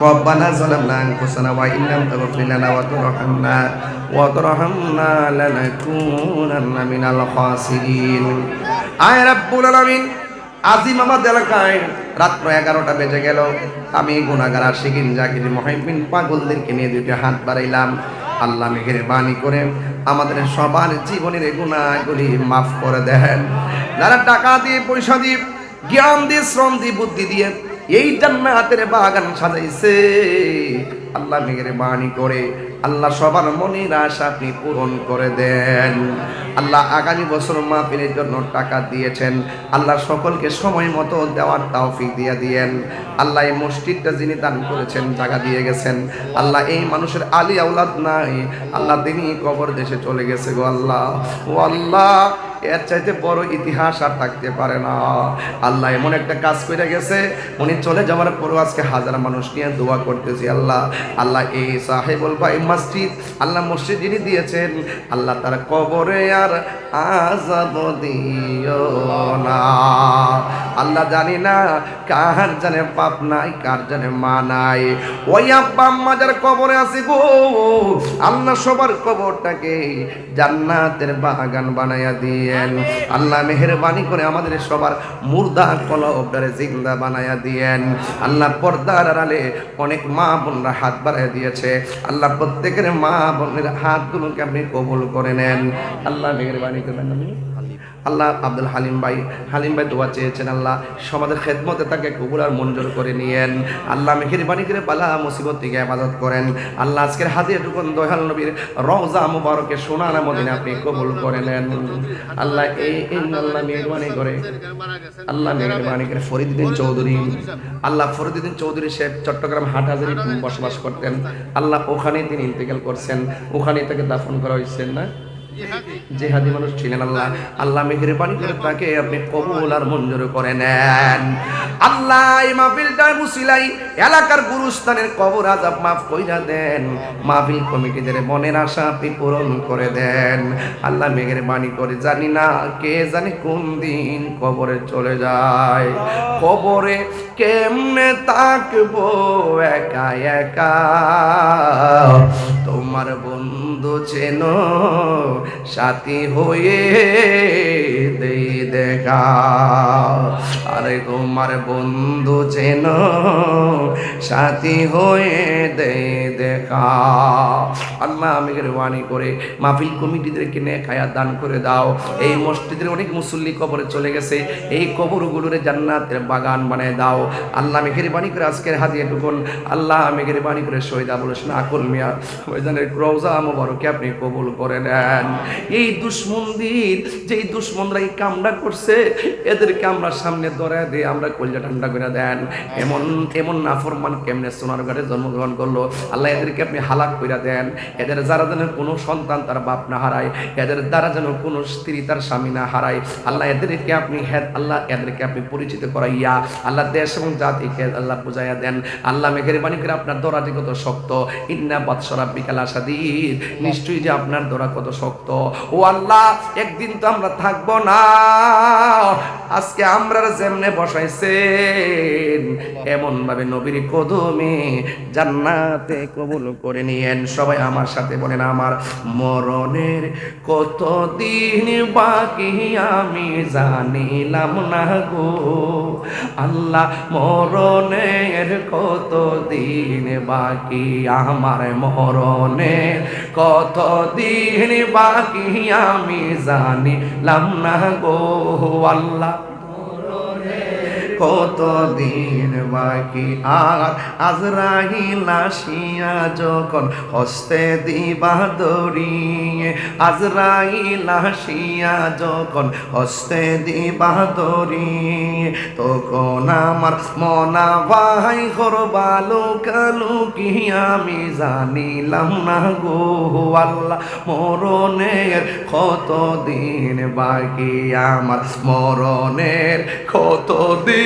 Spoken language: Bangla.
ربنا ظلمنا أنفسنا وإن لم تغفر لنا وترحمنا وترحمنا لنكونن من الخاسرين আয় রাব্বুল আলামিন আজিম আমাদের এলাকায় রাত্র এগারোটা বেজে গেল আমি গুনাগার আশিকিন জাকির মহিবিন পাগলদেরকে নিয়ে দুইটা হাত বাড়াইলাম আল্লাহ মেঘের বাণী করে আমাদের সবার জীবনের গুণাগুলি মাফ করে দেন যারা টাকা দিয়ে পয়সা দিয়ে জ্ঞান দিয়ে শ্রম দিয়ে বুদ্ধি দিয়ে এই জান্নাতের বাগান সাজাইছে। আল্লাহ মেঘের বাণী করে, আল্লাহ সবার মনের আশা আপনি পূরণ করে দেন। আল্লাহ আগামী বছর মাহফিলের জন্য টাকা দিয়েছেন। আল্লাহ সকলকে সময় মতো দেওয়ার তাওফিক দিয়ে দিয়েন। আল্লাহ এই মসজিদটা যিনি দান করেছেন টাকা দিয়ে গেছেন। আল্লাহ এই মানুষের আলী আউলাদ নাই। আল্লাহ তিনি কবর দেশে চলে গেছে গো আল্লাহ। ও আল্লাহ, এর চাইতে বড় ইতিহাস আর থাকতে পারে না। আল্লাহ এমন একটা কাজ করে গেছে, উনি চলে যাওয়ার পরও আজকে হাজার মানুষ নিয়ে দোয়া করতেছি আল্লাহ। আল্লাহ এই সাহেবুল ভাই মসজিদ, আল্লাহ মসজিদ যিনি দিয়েছেন, আল্লাহ তার কবরে আর আজাব দিও না। আল্লাহ জানি না কার জানে পাপ নাই, কার জানে মা নাই। ওই আব্বা আম্মা যার কবরে আছে গো, আল্লাহ সবার কবরটাকে জান্নাতের বাগান বানাইয়া দিয়েন। আল্লাহ মেহরবানি করে আমাদের সবার মুর্দা কলবটারে জিন্দা বানাইয়া দিয়েন। আল্লাহ পর্দার আড়ালে অনেক মা বোনরা হাত বাড়াই দিয়েছে। আল্লাহ প্রত্যেকের মা বোনের হাতগুলোকে আপনি কবুল করে নেন। আল্লাহ মেহরবানি করবেন আল্লাহ আব্দুল হালিম ভাই হালিম ভাই দোয়া চেয়েছেন আল্লাহ, সমাজের খেদমতে তাকে কবুল আর মঞ্জুর করে নিয়েন। আল্লাহ মেহেরবানি করে পালা মুসিবত থেকে আবাদত করেন। আল্লাহ আজকের হাতে টুকুন দয়াল নবীর রওজা মুবারকে সোনার মদিনা আপনি কবুল করে নেন। আল্লাহ এই আল্লাহ মেহরবানি করে, আল্লাহ মেহরবানি করে ফরিদুদ্দিন চৌধুরী। আল্লাহ ফরিদুদ্দিন চৌধুরী সাহেব চট্টগ্রাম হাটহাজারি বসবাস করতেন। আল্লাহ ওখানেই তিনি ইন্তেকাল করছেন। ওখানেই তাকে দাফন করা হয়েছেন না? জেহাদি। মানুষ ছিলেন আল্লাহ। আল্লাহ মেহেরবানি করে তাকে আপনি কবুল আর মঞ্জুর করে নেন। আল্লাহ মুসিলাই এলাকার গুরুস্থানের কবর আজাব মাফ কইরা দেন। মাহফিল কমিটিদের মনের আশা আপনি পূরণ করে দেন। আল্লাহ মেহেরবানি করে জানি না কে জানে কোন দিন কবরে চলে যায়। কবরে কেমনে তাকবো একা একা? তোমার বন্ধু চেন সাথী হয়ে দেই দেখা। আরে তোমার বন্ধু চেন সাথী হয়ে দেই দেখা। আল্লাহ আমি বাণী করে, মাহফিল কমিটিদেরকে নিয়ে খায়া দান করে দাও। এই মসজিদের অনেক মুসল্লি কবরে চলে গেছে। এই কবরগুলোরে জান্নাতের বাগান বানায় দাও। আল্লাহ মেঘের বাণী করে আজকের হাতিয়ে টুকুন আল্লাহ মেঘের বাণী করে শহীদ আবুল হোসেন আকুল মিয়া। রওজা মোবারকে আপনি কবুল করে নেন। এই দুশ্মনরা এই কামড়া করছে, এদেরকে আমরা সামনে দিয়ে আমরা কলজা ঠান্ডা করে দেন। এমন এমন নাফরমান কেমনে জন্মগ্রহণ করল? আল্লাহ এদেরকে আপনি হালাক করে দেন। এদের যারা যেন কোনো সন্তান তার বাপ না হারায়, এদের দ্বারা যেন কোনো স্ত্রী তার স্বামী না হারায়, আল্লাহ এদেরকে আপনি হেদ, আল্লাহ এদেরকে আপনি পরিচিত করাইয়া, আল্লাহ দেশ এবং জাতিকে আল্লাহ বুঝাইয়া দেন। আল্লাহ মেঘের বাণী করে আপনার দরাটি কত শক্ত। ইন্না বাদশরা বিকাল আসাদির নিশ্চয়ই যে আপনার দরা কত শক্ত। ও আল্লাহ একদিন তো আমরা থাকব না। আজকে আমরা যেমনে বসাইছেন এমন ভাবে নবীর কদমে জান্নাতে কবুল করে নিয়েন। সবাই আমার সাথে বলেন, আমার মরণের কত দিন বাকি আমি জানিলাম না গো। আল্লাহ, মরণের কত দিন বাকি, আমার মরণের কত দিন বাকি আমি জানিলাম না গো। আল্লাহ কত দিন বাকি? আর আজরাইল আসিয়া যখন হস্তে দিবা দড়িয়ে, আজরাইল আসিয়া যখন হস্তে দিবা দড়িয়ে, তখন আমার মনা ভাই করবালো কালু কি আমি জানিলাম না গো আল্লাহ, মরণের কত দিন বাকি? আমার মরণের কত